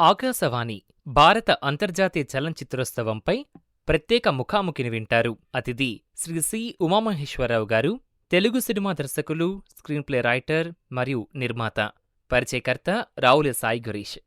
ఆకాశవాణి భారత అంతర్జాతీయ చలనచిత్రోత్సవంపై ప్రత్యేక ముఖాముఖిని వింటారు. అతిథి శ్రీ సి. ఉమామహేశ్వరరావు గారు తెలుగు సినిమా దర్శకులు స్క్రీన్ప్లే రైటర్ మరియు నిర్మాత పరిచయకర్త రావుల సాయి గురీష్.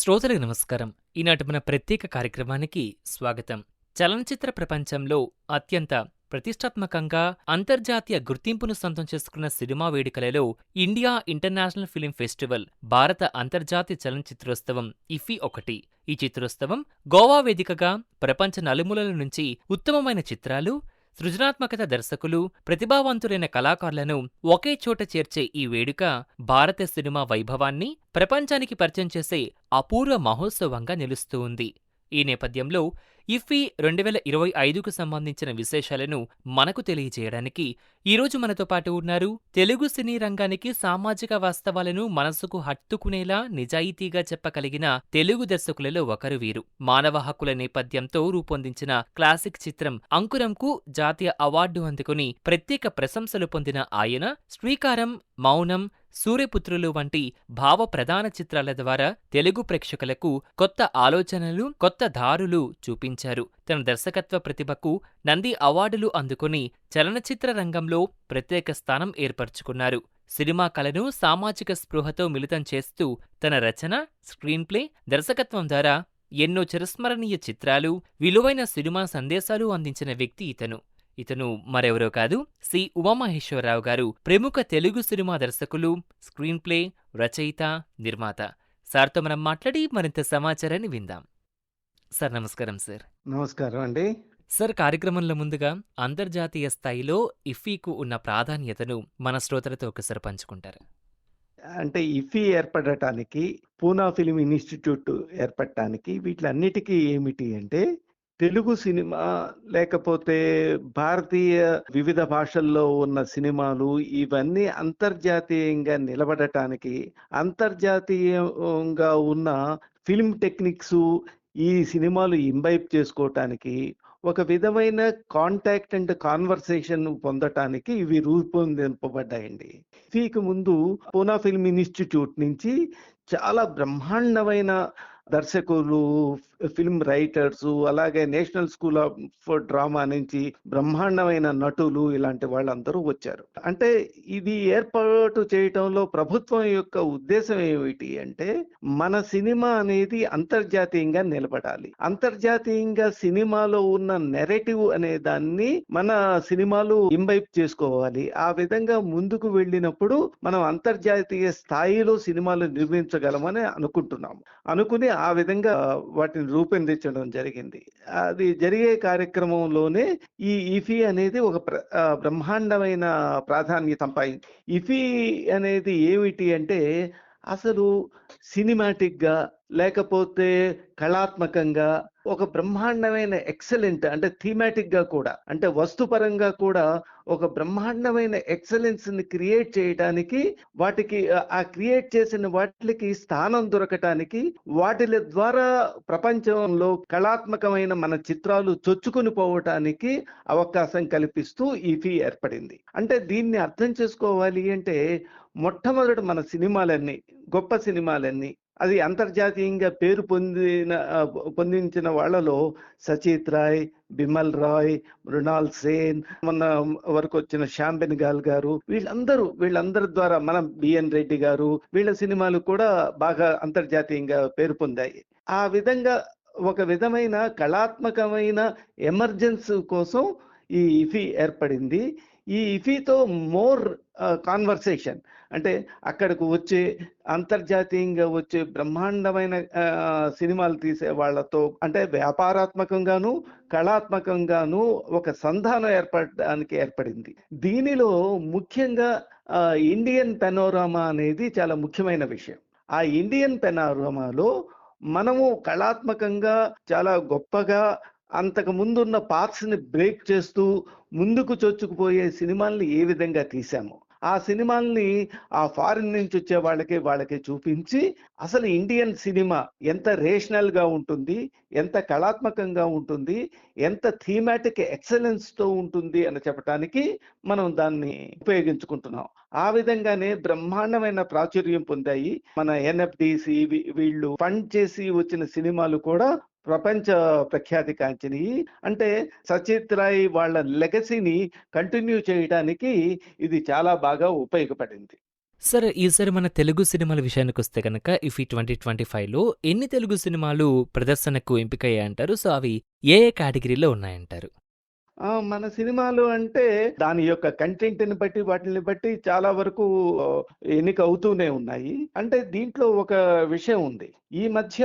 శ్రోతలకు నమస్కారం. ఈనాటి మన ప్రత్యేక కార్యక్రమానికి స్వాగతం. చలనచిత్ర ప్రపంచంలో అత్యంత ప్రతిష్టాత్మకంగా అంతర్జాతీయ గుర్తింపును సొంతం చేసుకున్న సినిమా వేడుకలలో ఇండియా ఇంటర్నేషనల్ ఫిలిం ఫెస్టివల్ భారత అంతర్జాతీయ చలనచిత్రోత్సవం ఇఫీ ఒకటి. ఈ చిత్రోత్సవం గోవా వేదికగా ప్రపంచ నలుమూలల నుంచి ఉత్తమమైన చిత్రాలు సృజనాత్మకత దర్శకులు ప్రతిభావంతులైన కళాకారులను ఒకే చోట చేర్చే ఈ వేడుక భారత సినిమా వైభవాన్ని ప్రపంచానికి పరిచయం చేసే అపూర్వ మహోత్సవంగా నిలుస్తూ ఉంది. ఈ నేపథ్యంలో ఇఫీ రెండు వేల ఇరవై ఐదుకు సంబంధించిన విశేషాలను మనకు తెలియజేయడానికి ఈరోజు మనతో పాటు ఉన్నారు తెలుగు సినీ రంగానికి సామాజిక వాస్తవాలను మనసుకు హత్తుకునేలా నిజాయితీగా చెప్పగలిగిన తెలుగు దర్శకులలో ఒకరు వీరు. మానవ హక్కుల నేపథ్యంతో రూపొందించిన క్లాసిక్ చిత్రం అంకురంకు జాతీయ అవార్డు అందుకుని ప్రత్యేక ప్రశంసలు పొందిన ఆయన శ్రీకారం మౌనం సూర్యపుత్రులు వంటి భావ ప్రధాన చిత్రాల ద్వారా తెలుగు ప్రేక్షకులకు కొత్త ఆలోచనలు కొత్త దారులు చూపించారు. తన దర్శకత్వ ప్రతిభకు నంది అవార్డులు అందుకుని చలనచిత్ర రంగంలో ప్రత్యేక స్థానం ఏర్పరచుకున్నారు. సినిమా కళను సామాజిక స్పృహతో మిళితం చేస్తూ తన రచన స్క్రీన్ ప్లే దర్శకత్వం ద్వారా ఎన్నో చిరస్మరణీయ చిత్రాలు విలువైన సినిమా సందేశాలు అందించిన వ్యక్తి ఇతను. ఇతను మరెవరో కాదు సి. ఉమామహేశ్వరరావు గారు ప్రముఖ తెలుగు సినిమా దర్శకులు స్క్రీన్ ప్లే రచయిత నిర్మాత. సార్తో మనం మాట్లాడి మరింత సమాచారాన్ని విందాం. సార్ నమస్కారం సార్. నమస్కారం అండి. సార్ కార్యక్రమంలో ముందుగా అంతర్జాతీయ స్థాయిలో ఇఫీకు ఉన్న ప్రాధాన్యతను మన శ్రోతలతో ఒకసారి పంచుకుంటారు. అంటే ఇఫీ ఏర్పడటానికి పూనా ఫిలిం ఇన్స్టిట్యూట్ ఏర్పడటానికి వీటిలన్నిటికీ ఏమిటి అంటే తెలుగు సినిమా లేకపోతే భారతీయ వివిధ భాషల్లో ఉన్న సినిమాలు ఇవన్నీ అంతర్జాతీయంగా నిలబడటానికి అంతర్జాతీయంగా ఉన్న ఫిల్మ్ టెక్నిక్స్ ఈ సినిమాలు ఇంబైబ్ చేసుకోవటానికి ఒక విధమైన కాంటాక్ట్ అండ్ కాన్వర్సేషన్ పొందటానికి ఇవి రూపొందింపబడ్డాయండి. ఫీకి ముందు పూనా ఫిల్మ్ ఇన్స్టిట్యూట్ నుంచి చాలా బ్రహ్మాండమైన దర్శకులు ఫిల్మ్ రైటర్స్ అలాగే నేషనల్ స్కూల్ ఆఫ్ డ్రామా నుంచి బ్రహ్మాండమైన నటులు ఇలాంటి వాళ్ళందరూ వచ్చారు. అంటే ఇది ఏర్పాటు చేయటంలో ప్రభుత్వం యొక్క ఉద్దేశం ఏమిటి అంటే మన సినిమా అనేది అంతర్జాతీయంగా నిలబడాలి. అంతర్జాతీయంగా సినిమాలో ఉన్న నెరేటివ్ అనే దాన్ని మన సినిమాలు ఇంబైప్ చేసుకోవాలి. ఆ విధంగా ముందుకు వెళ్ళినప్పుడు మనం అంతర్జాతీయ స్థాయిలో సినిమాలు నిర్మించగలమని అనుకుంటున్నాము. అనుకుని ఆ విధంగా వాటిని రూపొందించడం జరిగింది. అది జరిగే కార్యక్రమంలోనే ఈ ఇఫీ అనేది ఒక బ్రహ్మాండమైన ప్రాధాన్యత సంపాదించి ఇఫీ అనేది ఏమిటి అంటే అసలు సినిమాటిక్గా లేకపోతే కళాత్మకంగా ఒక బ్రహ్మాండమైన ఎక్సలెంట్ అంటే థీమాటిక్గా కూడా అంటే వస్తుపరంగా కూడా ఒక బ్రహ్మాండమైన ఎక్సలెన్స్ని క్రియేట్ చేయడానికి వాటికి ఆ క్రియేట్ చేసిన వాటికి స్థానం దొరకటానికి వాటి ద్వారా ప్రపంచంలో కళాత్మకమైన మన చిత్రాలు చొచ్చుకుని పోవటానికి అవకాశం కల్పిస్తూ ఈ ఫీ ఏర్పడింది. అంటే దీన్ని అర్థం చేసుకోవాలి అంటే మొట్టమొదటి మన సినిమాలన్నీ గొప్ప సినిమాలన్నీ అది అంతర్జాతీయంగా పేరు పొందిన పొందించిన వాళ్ళలో సచిత్ రాయ్ బిమల్ రాయ్ మృణాల్ సేన్ మొన్న వరకు వచ్చిన శ్యామ్ బెన్గాల్ గారు వీళ్ళందరూ వీళ్ళందరి ద్వారా మనం బిఎన్ రెడ్డి గారు వీళ్ళ సినిమాలు కూడా బాగా అంతర్జాతీయంగా పేరు పొందాయి. ఆ విధంగా ఒక విధమైన కళాత్మకమైన ఎమర్జెన్సీ కోసం ఈ ఇఫీ ఏర్పడింది. ఈ ఇఫీతో మోర్ కాన్వర్సేషన్ అంటే అక్కడికి వచ్చే అంతర్జాతీయంగా వచ్చే బ్రహ్మాండమైన సినిమాలు తీసే వాళ్ళతో అంటే వ్యాపారాత్మకంగాను కళాత్మకంగాను ఒక సంధానం ఏర్పడడానికి ఏర్పడింది. దీనిలో ముఖ్యంగా ఇండియన్ పెనోరామా అనేది చాలా ముఖ్యమైన విషయం. ఆ ఇండియన్ పెనోరామాలో మనము కళాత్మకంగా చాలా గొప్పగా అంతకు ముందున్న పార్ట్స్ని బ్రేక్ చేస్తూ ముందుకు చొచ్చుకుపోయే సినిమాల్ని ఏ విధంగా తీసాము ఆ సినిమాల్ని ఆ ఫారిన్ నుంచి వచ్చే వాళ్ళకి వాళ్ళకి చూపించి అసలు ఇండియన్ సినిమా ఎంత రేషనల్గా ఉంటుంది ఎంత కళాత్మకంగా ఉంటుంది ఎంత థీమాటిక్ ఎక్సలెన్స్తో ఉంటుంది అని చెప్పడానికి మనం దాన్ని ఉపయోగించుకుంటున్నాం. ఆ విధంగానే బ్రహ్మాండమైన ప్రాచుర్యం పొందాయి మన ఎన్ఎఫ్డిసి వీళ్ళు ఫండ్ చేసి వచ్చిన సినిమాలు కూడా ప్రపంచ ప్రఖ్యాతి కాంచినవి. అంటే సచిత్ రాయ్ వాళ్ళ లెగసీని కంటిన్యూ చేయడానికి ఇది చాలా బాగా ఉపయోగపడింది. సార్ ఈసారి మన తెలుగు సినిమాల విషయానికి వస్తే కనుక ఇఫీ ట్వంటీ ట్వంటీ ఫైవ్లో ఎన్ని తెలుగు సినిమాలు ప్రదర్శనకు ఎంపికయ్యాయి అంటారు సో అవి ఏ ఏ కేటగిరీలో ఉన్నాయంటారు? మన సినిమాలు అంటే దాని యొక్క కంటెంట్ని బట్టి వాటిని బట్టి చాలా వరకు ఎన్నిక అవుతూనే ఉన్నాయి. అంటే దీంట్లో ఒక విషయం ఉంది. ఈ మధ్య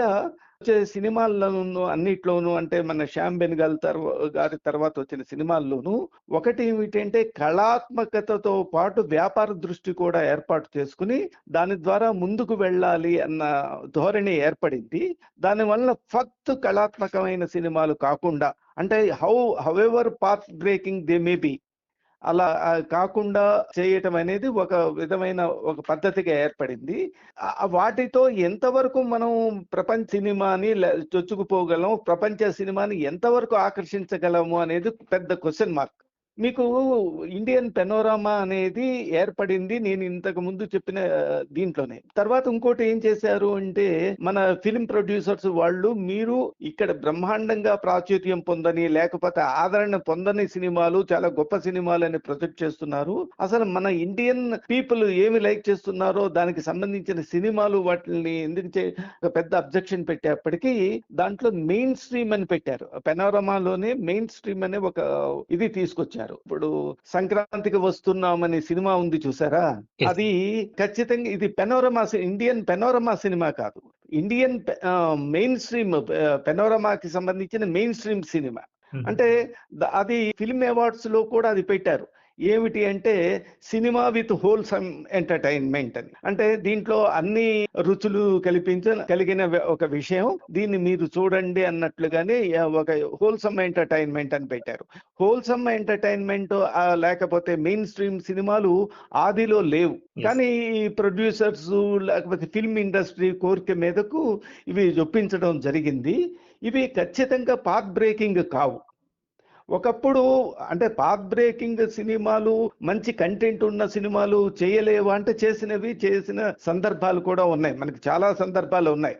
వచ్చే సినిమాల్లోనూ అన్నిట్లోనూ అంటే మన శ్యామ్ బెన్గాల్ తర్వా గారి తర్వాత వచ్చిన సినిమాల్లోనూ ఒకటి ఏమిటంటే కళాత్మకతతో పాటు వ్యాపార దృష్టి కూడా ఏర్పాటు చేసుకుని దాని ద్వారా ముందుకు వెళ్ళాలి అన్న ధోరణి ఏర్పడింది. దానివల్ల ఫక్త్ కళాత్మకమైన సినిమాలు కాకుండా అంటే how however path breaking they may be అలా కాకుండా చేయటం అనేది ఒక విధమైన ఒక పద్ధతిగా ఏర్పడింది. వాటితో ఎంతవరకు మనం ప్రపంచ సినిమాని చొచ్చుకుపోగలం ప్రపంచ సినిమాని ఎంతవరకు ఆకర్షించగలము అనేది పెద్ద క్వశ్చన్ మార్క్ మీకు ఇండియన్ పెనోరామా అనేది ఏర్పడింది నేను ఇంతకు ముందు చెప్పిన దీంట్లోనే. తర్వాత ఇంకోటి ఏం చేశారు అంటే మన ఫిల్మ్ ప్రొడ్యూసర్స్ వాళ్ళు మీరు ఇక్కడ బ్రహ్మాండంగా ప్రాచుర్యం పొందని లేకపోతే ఆదరణ పొందని సినిమాలు చాలా గొప్ప సినిమాలు అని ప్రొజెక్ట్ చేస్తున్నారు. అసలు మన ఇండియన్ పీపుల్ ఏమి లైక్ చేస్తున్నారో దానికి సంబంధించిన సినిమాలు వాటిని ఎందుకు చే ఒక పెద్ద అబ్జెక్షన్ పెట్టేప్పటికీ దాంట్లో మెయిన్ స్ట్రీమ్ అని పెట్టారు. పెనోరామాలోనే మెయిన్ స్ట్రీమ్ అనే ఒక ఇది తీసుకొచ్చారు. ఇప్పుడు సంక్రాంతికి వస్తున్నామని సినిమా ఉంది చూసారా. అది ఖచ్చితంగా ఇది పెనోరమా ఇండియన్ పెనోరమా సినిమా కాదు. ఇండియన్ మెయిన్ స్ట్రీమ్ పెనోరమాకి సంబంధించిన మెయిన్ స్ట్రీమ్ సినిమా అంటే అది ఫిల్మ్ అవార్డ్స్లో కూడా అది పెట్టారు. ఏమిటి అంటే సినిమా విత్ హోల్సమ్ ఎంటర్టైన్మెంట్ అని. అంటే దీంట్లో అన్ని రుచులు కల్పించ కలిగిన ఒక విషయం. దీన్ని మీరు చూడండి అన్నట్లుగానే ఒక హోల్సమ్ ఎంటర్టైన్మెంట్ అని పెట్టారు. హోల్సమ్ ఎంటర్టైన్మెంట్ లేకపోతే మెయిన్ స్ట్రీమ్ సినిమాలు ఆదిలో లేవు. కానీ ఈ ప్రొడ్యూసర్స్ లేకపోతే ఫిల్మ్ ఇండస్ట్రీ కోరిక మీదకు ఇవి చొప్పించడం జరిగింది. ఇవి ఖచ్చితంగా పాత్ బ్రేకింగ్ కావు. ఒకప్పుడు అంటే పాత్ బ్రేకింగ్ సినిమాలు మంచి కంటెంట్ ఉన్న సినిమాలు చేయలేవు అంటే చేసినవి చేసిన సందర్భాలు కూడా ఉన్నాయి. మనకి చాలా సందర్భాలు ఉన్నాయి.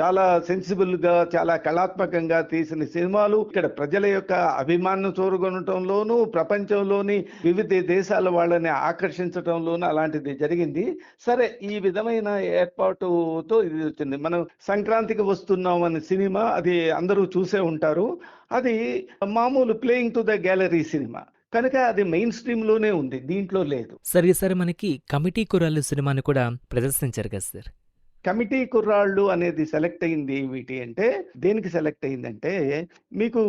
చాలా సెన్సిబుల్గా చాలా కళాత్మకంగా తీసిన సినిమాలు ఇక్కడ ప్రజల యొక్క అభిమానం చూరగొనటంలోనూ ప్రపంచంలోని వివిధ దేశాల వాళ్ళని ఆకర్షించటంలోనూ అలాంటిది జరిగింది. సరే ఈ విధమైన ఏర్పాటుతో ఇది వచ్చింది. మనం సంక్రాంతికి వస్తున్నాం అనే సినిమా అది అందరూ చూసే ఉంటారు. అది మామూలు playing to the gallery cinema. కనుక అది మెయిన్ స్ట్రీమ్లోనే ఉంది దీంట్లో లేదు. సరే సరే మనకి కమిటీ కుర్రాళ్ళు సినిమాని కూడా ప్రదర్శించారు కదా సార్. కమిటీ కుర్రాళ్ళు అనేది సెలెక్ట్ అయింది ఏమిటి అంటే దేనికి సెలెక్ట్ అయిందంటే మీకు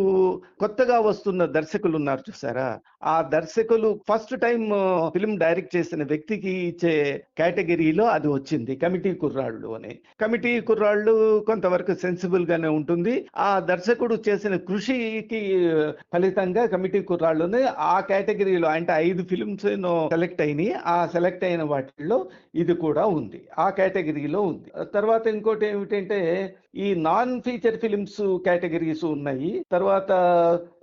కొత్తగా వస్తున్న దర్శకులు ఉన్నారు చూసారా? ఆ దర్శకులు ఫస్ట్ టైం ఫిల్మ్ డైరెక్ట్ చేసిన వ్యక్తికి ఇచ్చే కేటగిరీలో అది వచ్చింది కమిటీ కుర్రాళ్ళు అని. కమిటీ కుర్రాళ్ళు కొంతవరకు సెన్సిబుల్ గానే ఉంటుంది. ఆ దర్శకుడు చేసిన కృషికి ఫలితంగా కమిటీ కుర్రాళ్ళుని ఆ కేటగిరీలో అంటే ఐదు ఫిల్మ్స్ సెలెక్ట్ అయినాయి. ఆ సెలెక్ట్ అయిన వాటిల్లో ఇది కూడా ఉంది. ఆ కేటగిరీలో ఉంది. తర్వాత ఇంకోటి ఏమిటంటే ఈ నాన్ ఫీచర్ ఫిలిమ్స్ కేటగిరీస్ ఉన్నాయి. తర్వాత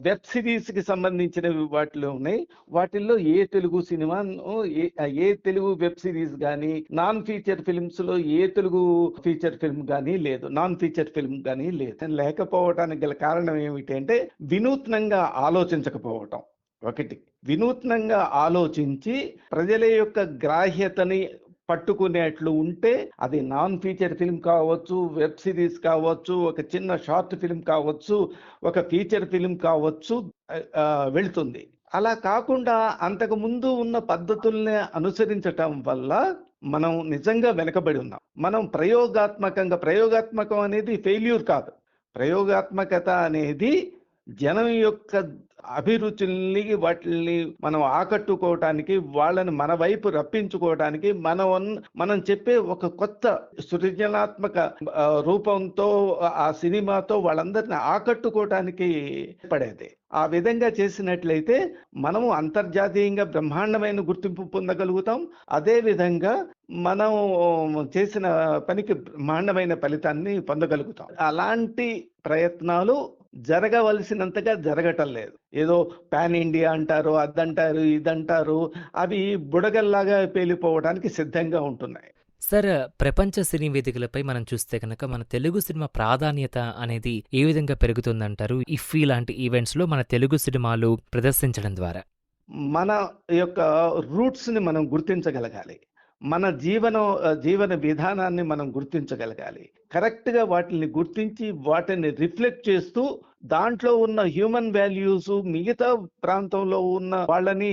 వెబ్ సిరీస్కి సంబంధించినవి వాటిలో ఉన్నాయి. వాటిల్లో ఏ తెలుగు సినిమా ఏ తెలుగు వెబ్ సిరీస్ కానీ నాన్ ఫీచర్ ఫిల్మ్స్లో ఏ తెలుగు ఫీచర్ ఫిల్మ్ కానీ లేదు. నాన్ ఫీచర్ ఫిల్మ్ కానీ లేదు. లేకపోవడానికి గల కారణం ఏమిటంటే వినూత్నంగా ఆలోచించకపోవటం. ఒకటి వినూత్నంగా ఆలోచించి ప్రజల యొక్క గ్రాహ్యతని పట్టుకునేట్లు ఉంటే అది నాన్ ఫీచర్ ఫిల్మ్ కావచ్చు వెబ్ సిరీస్ కావచ్చు ఒక చిన్న షార్ట్ ఫిల్మ్ కావచ్చు ఒక ఫీచర్ ఫిల్మ్ కావచ్చు వెళ్తుంది. అలా కాకుండా అంతకు ముందు ఉన్న పద్ధతుల్ని అనుసరించటం వల్ల మనం నిజంగా వెనకబడి ఉన్నాం. మనం ప్రయోగాత్మకంగా ప్రయోగాత్మకం అనేది ఫెయిల్యూర్ కాదు. ప్రయోగాత్మకత అనేది జనం యొక్క అభిరుచుల్ని వాటిని మనం ఆకట్టుకోవటానికి వాళ్ళని మన వైపు రప్పించుకోవటానికి మనం మనం చెప్పే ఒక కొత్త సృజనాత్మక రూపంతో ఆ సినిమాతో వాళ్ళందరిని ఆకట్టుకోవటానికి పడేది. ఆ విధంగా చేసినట్లయితే మనము అంతర్జాతీయంగా బ్రహ్మాండమైన గుర్తింపు పొందగలుగుతాం. అదే విధంగా మనం చేసిన పనికి బ్రహ్మాండమైన ఫలితాన్ని పొందగలుగుతాం. అలాంటి ప్రయత్నాలు జరగవలసినంతగా జరగటం లేదు. ఏదో పాన్ ఇండియా అంటారు అదంటారు ఇదంటారు అవి బుడగల్లాగా పేలిపోవడానికి సిద్ధంగా ఉంటున్నాయి. సార్ ప్రపంచ సినీ వేదికలపై మనం చూస్తే కనుక మన తెలుగు సినిమా ప్రాధాన్యత అనేది ఏ విధంగా పెరుగుతుందంటారు? ఇఫీ లాంటి ఈవెంట్స్లో మన తెలుగు సినిమాలు ప్రదర్శించడం ద్వారా. మన యొక్క రూట్స్ని మనం గుర్తించగలగాలి. మన జీవన జీవన విధానాన్ని మనం గుర్తించగలగాలి. కరెక్ట్గా వాటిని గుర్తించి వాటిని రిఫ్లెక్ట్ చేస్తూ దాంట్లో ఉన్న హ్యూమన్ వాల్యూస్ మిగతా ప్రాంతంలో ఉన్న వాళ్ళని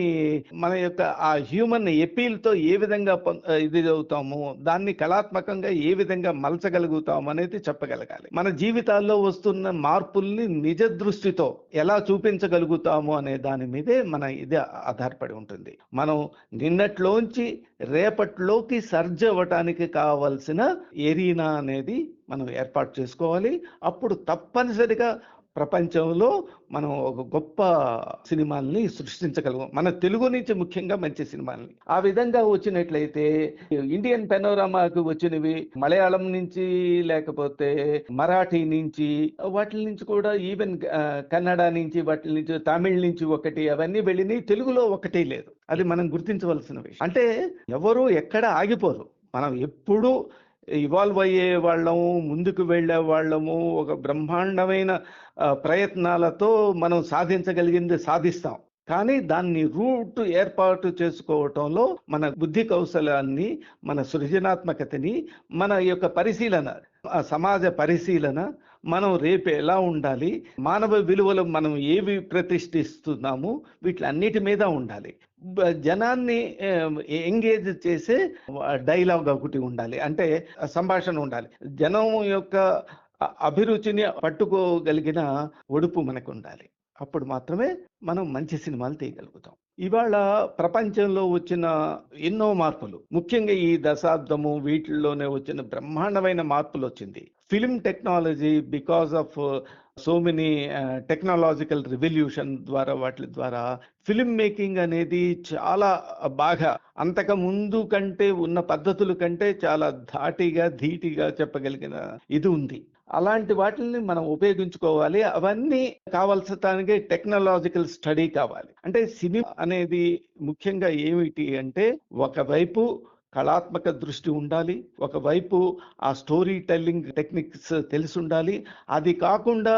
మన యొక్క ఆ హ్యూమన్ ఎపీల్తో ఏ విధంగా ఇది అవుతాము దాన్ని కళాత్మకంగా ఏ విధంగా మలచగలుగుతాము అనేది చెప్పగలగాలి. మన జీవితాల్లో వస్తున్న మార్పుల్ని నిజ దృష్టితో ఎలా చూపించగలుగుతాము అనే దాని మీదే మన ఇది ఆధారపడి ఉంటుంది. మనం నిన్నట్లోంచి రేపట్లోకి సర్జ్ అవ్వటానికి కావలసిన ఎరీనా అనేది మనం ఏర్పాటు చేసుకోవాలి. అప్పుడు తప్పనిసరిగా ప్రపంచంలో మనం ఒక గొప్ప సినిమాల్ని సృష్టించగలము. మన తెలుగు నుంచి ముఖ్యంగా మంచి సినిమాల్ని. ఆ విధంగా వచ్చినట్లయితే ఇండియన్ పెనోరామాకు వచ్చినవి మలయాళం నుంచి లేకపోతే మరాఠీ నుంచి వాటి నుంచి కూడా ఈవెన్ కన్నడ నుంచి వాటి నుంచి తమిళ్ నుంచి ఒకటి అవన్నీ వెళ్ళినాయి తెలుగులో ఒకటి లేదు. అది మనం గుర్తించవలసిన విషయం. అంటే ఎవరు ఎక్కడ ఆగిపోరు. మనం ఎప్పుడూ ఇవాల్వ్ అయ్యే వాళ్ళము ముందుకు వెళ్ళే వాళ్ళము ఒక బ్రహ్మాండమైన ప్రయత్నాలతో మనం సాధించగలిగింది సాధిస్తాం. కానీ దాన్ని రూట్ ఏర్పాటు చేసుకోవటంలో మన బుద్ధి కౌశలాన్ని మన సృజనాత్మకతని మన యొక్క పరిశీలన సమాజ పరిశీలన మనం రేపు ఎలా ఉండాలి మానవ విలువలు మనం ఏవి ప్రతిష్ఠిస్తున్నాము వీటిలన్నిటి మీద ఉండాలి. జనాన్ని ఎంగేజ్ చేసే డైలాగ్ ఒకటి ఉండాలి. అంటే సంభాషణ ఉండాలి. జనం యొక్క అభిరుచిని పట్టుకోగలిగిన ఒడుపు మనకు ఉండాలి అప్పుడు మాత్రమే మనం మంచి సినిమాలు తీయగలుగుతాం. ఇవాళ ప్రపంచంలో వచ్చిన ఎన్నో మార్పులు. ముఖ్యంగా ఈ దశాబ్దము వీటిల్లోనే వచ్చిన బ్రహ్మాండమైన మార్పులు వచ్చింది film technology because of so many technological revolution ద్వారా వాటి ద్వారా ఫిలిం మేకింగ్ అనేది చాలా బాగా అంతక ముందు కంటే ఉన్న పద్ధతుల కంటే చాలా ధాటిగా ధీటిగా చెప్పగలిగిన ఇది ఉంది. అలాంటి వాటిని మనం ఉపయోగించుకోవాలి. అవన్నీ కావాల్సటానికి టెక్నాలజికల్ స్టడీ కావాలి. అంటే సినిమా అనేది ముఖ్యంగా ఏమిటి అంటే ఒకవైపు కళాత్మక దృష్టి ఉండాలి ఒకవైపు ఆ స్టోరీ టెల్లింగ్ టెక్నిక్స్ తెలిసి ఉండాలి అది కాకుండా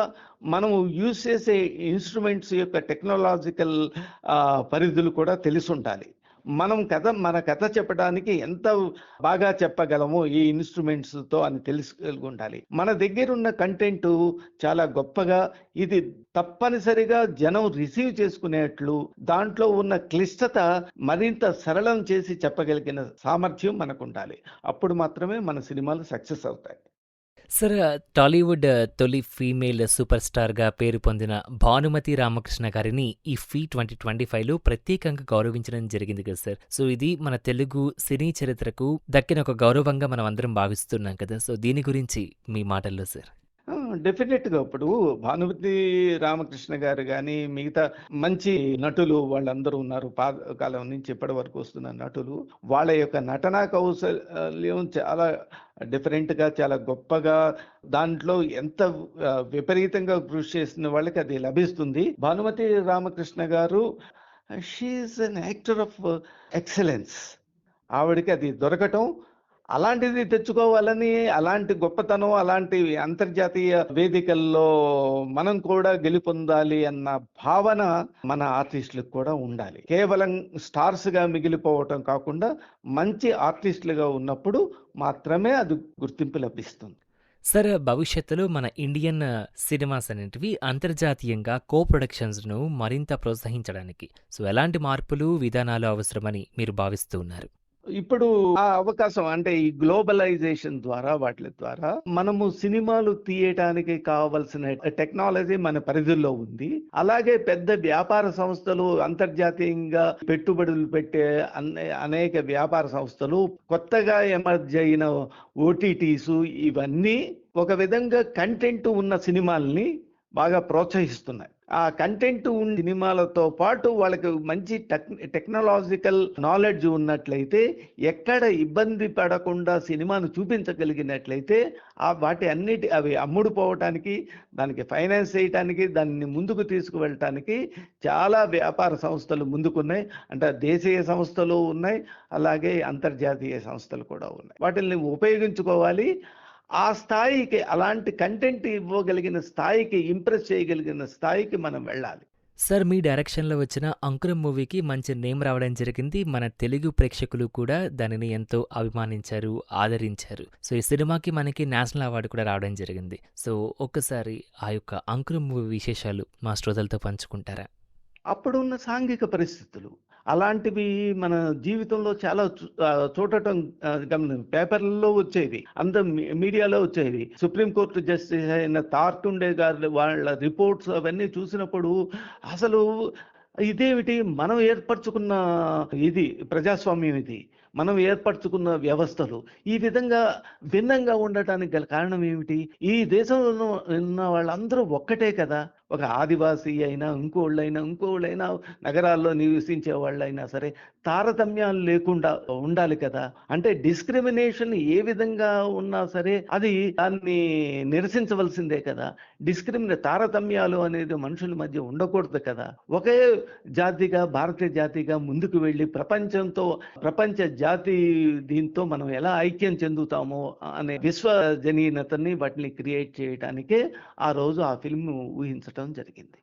మనము యూజ్ చేసే ఇన్స్ట్రుమెంట్స్ యొక్క టెక్నాలజికల్ పరిధులు కూడా తెలిసి ఉండాలి మనం కథ మన కథ చెప్పడానికి ఎంత బాగా చెప్పగలమో ఈ ఇన్స్ట్రుమెంట్స్తో అని తెలుసుకొని ఉండాలి మన దగ్గర ఉన్న కంటెంట్ చాలా గొప్పగా ఇది తప్పనిసరిగా జనం రిసీవ్ చేసుకునేట్లు దాంట్లో ఉన్న క్లిష్టత మరింత సరళం చేసి చెప్పగలిగిన సామర్థ్యం మనకు ఉండాలి అప్పుడు మాత్రమే మన సినిమాలు సక్సెస్ అవుతాయి. సార్ టాలీవుడ్ తొలి ఫీమేల్ సూపర్ స్టార్గా పేరు పొందిన భానుమతి రామకృష్ణ గారిని ఈ ఫీ ట్వంటీ ట్వంటీ ఫైవ్లో ప్రత్యేకంగా గౌరవించడం జరిగింది కదా సార్. సో ఇది మన తెలుగు సినీ చరిత్రకు దక్కిన ఒక గౌరవంగా మనం అందరం భావిస్తున్నాం కదా. సో దీని గురించి మీ మాటల్లో సార్. డెఫినెట్గా ఇప్పుడు భానుమతి రామకృష్ణ గారు కానీ మిగతా మంచి నటులు వాళ్ళందరూ ఉన్నారు. పాత కాలం నుంచి ఇప్పటి వరకు వస్తున్న నటులు. వాళ్ళ యొక్క నటనా కౌశల్యం చాలా డిఫరెంట్గా చాలా గొప్పగా దాంట్లో ఎంత విపరీతంగా కృషి చేసిన వాళ్ళకి అది లభిస్తుంది. Bhanumathi Ramakrishna garu she is an actor of excellence. ఆవిడకి అది దొరకటం అలాంటిది తెచ్చుకోవాలని అలాంటి గొప్పతనం అలాంటి అంతర్జాతీయ వేదికల్లో మనం కూడా గెలుపొందాలి అన్న భావన మన ఆర్టిస్టులకు కూడా ఉండాలి. కేవలం స్టార్స్గా మిగిలిపోవటం కాకుండా మంచి ఆర్టిస్టులుగా ఉన్నప్పుడు మాత్రమే అది గుర్తింపు లభిస్తుంది. సరే భవిష్యత్తులో మన ఇండియన్ సినిమాస్ అనేటివి అంతర్జాతీయంగా కో ప్రొడక్షన్స్ను మరింత ప్రోత్సహించడానికి. సో ఎలాంటి మార్పులు విధానాలు అవసరమని మీరు భావిస్తూ ఉన్నారు? ఇప్పుడు ఆ అవకాశం అంటే ఈ గ్లోబలైజేషన్ ద్వారా వాటి ద్వారా మనము సినిమాలు తీయటానికి కావలసిన టెక్నాలజీ మన పరిధిలో ఉంది. అలాగే పెద్ద వ్యాపార సంస్థలు అంతర్జాతీయంగా పెట్టుబడులు పెట్టే అనేక వ్యాపార సంస్థలు కొత్తగా ఎమర్జ్ అయిన ఓటీటీస్ ఇవన్నీ ఒక విధంగా కంటెంట్ ఉన్న సినిమాల్ని బాగా ప్రోత్సహిస్తున్నాయి. ఆ కంటెంట్ ఉన్న సినిమాలతో పాటు వాళ్ళకి మంచి టెక్ టెక్నాలజికల్ నాలెడ్జ్ ఉన్నట్లయితే ఎక్కడ ఇబ్బంది పడకుండా సినిమాను చూపించగలిగినట్లయితే ఆ వాటి అన్నిటి అవి అమ్ముడుపోవటానికి దానికి ఫైనాన్స్ చేయటానికి దాన్ని ముందుకు తీసుకువెళ్ళటానికి చాలా వ్యాపార సంస్థలు ముందుకున్నాయి. అంటే దేశీయ సంస్థలు ఉన్నాయి అలాగే అంతర్జాతీయ సంస్థలు కూడా ఉన్నాయి. వాటిని ఉపయోగించుకోవాలి. ఆ స్థాయికి అలాంటి కంటెంట్ ఇవ్వగలిగిన స్థాయికి ఇంప్రెస్ చేయగలిగిన స్థాయికి మనం వెళ్ళాలి. సార్ మీ డైరెక్షన్లో వచ్చిన అంకురం మూవీకి మంచి నేమ్ రావడం జరిగింది. మన తెలుగు ప్రేక్షకులు కూడా దానిని ఎంతో అభిమానించారు ఆదరించారు. సో ఈ సినిమాకి మనకి నేషనల్ అవార్డు కూడా రావడం జరిగింది. సో ఒక్కసారి ఆ యొక్క అంకురం మూవీ విశేషాలు మా శ్రోతలతో పంచుకుంటారా? అప్పుడున్న సాంఘిక పరిస్థితులు అలాంటివి మన జీవితంలో చాలా చూడటం గమనం పేపర్లలో వచ్చేవి అంత మీడియాలో వచ్చేవి. సుప్రీంకోర్టు జస్టిస్ అయిన తార్టుండే గారు వాళ్ళ రిపోర్ట్స్ అవన్నీ చూసినప్పుడు అసలు ఇదేమిటి? మనం ఏర్పరచుకున్న ఇది ప్రజాస్వామ్యం ఇది మనం ఏర్పరచుకున్న వ్యవస్థలు ఈ విధంగా భిన్నంగా ఉండటానికి గల కారణం ఏమిటి? ఈ దేశంలో ఉన్న వాళ్ళందరూ ఒక్కటే కదా? ఒక ఆదివాసీ అయినా ఇంకోళ్ళైనా ఇంకోళ్ళైనా నగరాల్లో నివసించే వాళ్ళైనా సరే తారతమ్యాలు లేకుండా ఉండాలి కదా. అంటే డిస్క్రిమినేషన్ ఏ విధంగా ఉన్నా సరే అది దాన్ని నిరసించవలసిందే కదా. డిస్క్రిమినే తారతమ్యాలు అనేది మనుషుల మధ్య ఉండకూడదు కదా. ఒకే జాతిగా భారతీయ జాతిగా ముందుకు వెళ్ళి ప్రపంచంతో ప్రపంచ జాతి దీంతో మనం ఎలా ఐక్యం చెందుతామో అనే విశ్వజనీయతని వాటిని క్రియేట్ చేయడానికే ఆ రోజు ఆ ఫిల్మ్ పెట్టడం జరిగింది.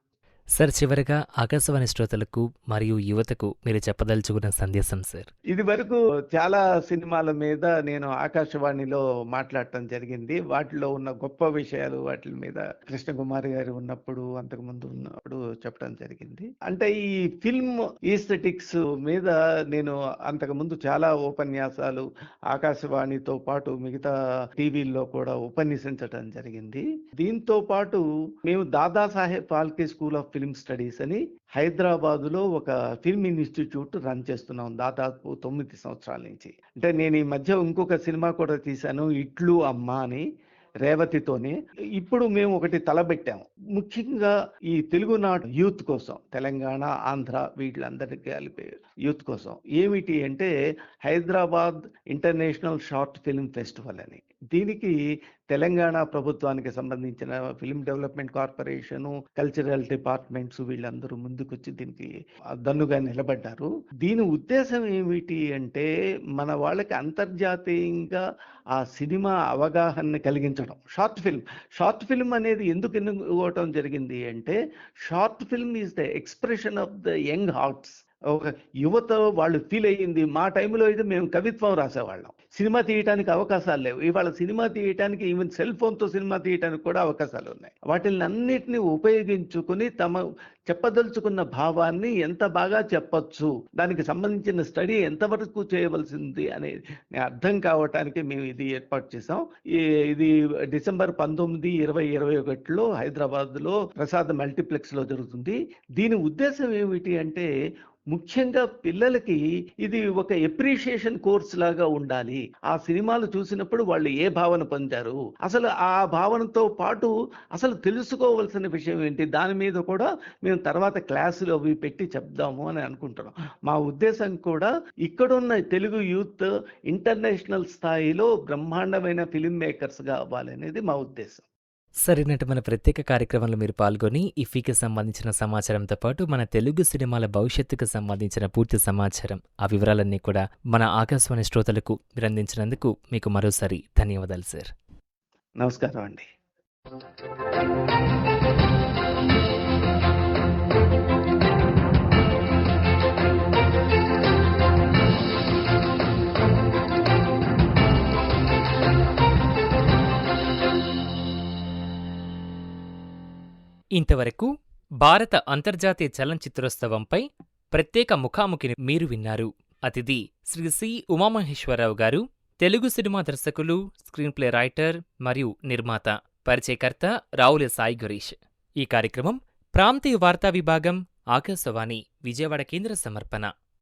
సార్ చివరిగా ఆకాశవాణి శ్రోతలకు మరియు యువతకు మీరు చెప్పదలుచుకున్న సందేశం సార్. ఇది వరకు చాలా సినిమాల మీద నేను ఆకాశవాణిలో మాట్లాడటం జరిగింది. వాటిలో ఉన్న గొప్ప విషయాలు వాటి మీద కృష్ణకుమార్ గారు ఉన్నప్పుడు అంతకు ముందు ఉన్నప్పుడు చెప్పడం జరిగింది. అంటే ఈ ఫిల్మ్ ఈస్థెటిక్స్ మీద నేను అంతకు ముందు చాలా ఉపన్యాసాలు ఆకాశవాణితో పాటు మిగతా టీవీల్లో కూడా ఉపన్యసించడం జరిగింది. దీంతో పాటు మేము Dadasaheb Phalke school of film studies అని హైదరాబాద్లో ఒక ఫిల్మ్ ఇన్స్టిట్యూట్ రన్ చేస్తున్నాం దాదాపు తొమ్మిది సంవత్సరాల నుంచి. అంటే నేను ఈ మధ్య ఇంకొక సినిమా కూడా తీశాను ఇట్లు అమ్మ అని రేవతితోనే. ఇప్పుడు మేము ఒకటి తలబెట్టాము ముఖ్యంగా ఈ తెలుగునాడు యూత్ కోసం తెలంగాణ ఆంధ్ర వీళ్ళందరికీ కలిపి యూత్ కోసం. ఏమిటి అంటే Hyderabad international short film festival అని. దీనికి తెలంగాణ ప్రభుత్వానికి సంబంధించిన film development corporation cultural departments వీళ్ళందరూ ముందుకొచ్చి దీనికి దన్నుగా నిలబడ్డారు. దీని ఉద్దేశం ఏమిటి అంటే మన వాళ్ళకి అంతర్జాతీయంగా ఆ సినిమా అవగాహన కలిగించడం. Short film. షార్ట్ ఫిల్మ్ అనేది ఎందుకు ఎన్నుకోవటం జరిగింది అంటే short film is the expression of the young hearts. ఒక యువత వాళ్ళు ఫీల్ అయ్యింది. మా టైంలో అయితే మేము కవిత్వం రాసేవాళ్ళం. సినిమా తీయటానికి అవకాశాలు లేవు. ఇవాళ సినిమా తీయటానికి ఈవెన్ సెల్ ఫోన్తో సినిమా తీయటానికి కూడా అవకాశాలు ఉన్నాయి. వాటిని అన్నిటిని ఉపయోగించుకుని తమ చెప్పదలుచుకున్న భావాన్ని ఎంత బాగా చెప్పచ్చు దానికి సంబంధించిన స్టడీ ఎంతవరకు చేయవలసింది అనేది అర్థం కావటానికి మేము ఇది ఏర్పాటు చేసాం ఈ- ఇది డిసెంబర్ పంతొమ్మిది ఇరవై ఇరవై ఒకటిలో హైదరాబాద్లో ప్రసాద్ మల్టీప్లెక్స్లో జరుగుతుంది. దీని ఉద్దేశం ఏమిటి అంటే ముఖ్యంగా పిల్లలకి ఇది ఒక ఎప్రిషియేషన్ కోర్స్ లాగా ఉండాలి. ఆ సినిమాలు చూసినప్పుడు వాళ్ళు ఏ భావన పొందారు? అసలు ఆ భావనతో పాటు అసలు తెలుసుకోవాల్సిన విషయం ఏంటి? దాని మీద కూడా మేము తర్వాత క్లాసులు అవి పెట్టి చెప్దాము అని అనుకుంటున్నాం. మా ఉద్దేశం కూడా ఇక్కడున్న తెలుగు యూత్ ఇంటర్నేషనల్ స్థాయిలో బ్రహ్మాండమైన ఫిలిం మేకర్స్గా అవ్వాలనేది మా ఉద్దేశం. సరేనట్టు మన ప్రత్యేక కార్యక్రమంలో మీరు పాల్గొని ఇఫీకి సంబంధించిన సమాచారంతో పాటు మన తెలుగు సినిమాల భవిష్యత్తుకు సంబంధించిన పూర్తి సమాచారం ఆ వివరాలన్నీ కూడా మన ఆకాశవాణి శ్రోతలకు మీరు అందించినందుకు మీకు మరోసారి ధన్యవాదాలు సార్. నమస్కారం అండి. ఇంతవరకు భారత అంతర్జాతీయ చలనచిత్రోత్సవంపై ప్రత్యేక ముఖాముఖిని మీరు విన్నారు. అతిథి శ్రీ సి. ఉమామహేశ్వరరావు గారు తెలుగు సినిమా దర్శకులు స్క్రీన్ప్లే రైటర్ మరియు నిర్మాత పరిచయకర్త రావుల సాయి గురీష్. ఈ కార్యక్రమం ప్రాంతీయ వార్తా విభాగం ఆకాశవాణి విజయవాడ కేంద్ర సమర్పణ.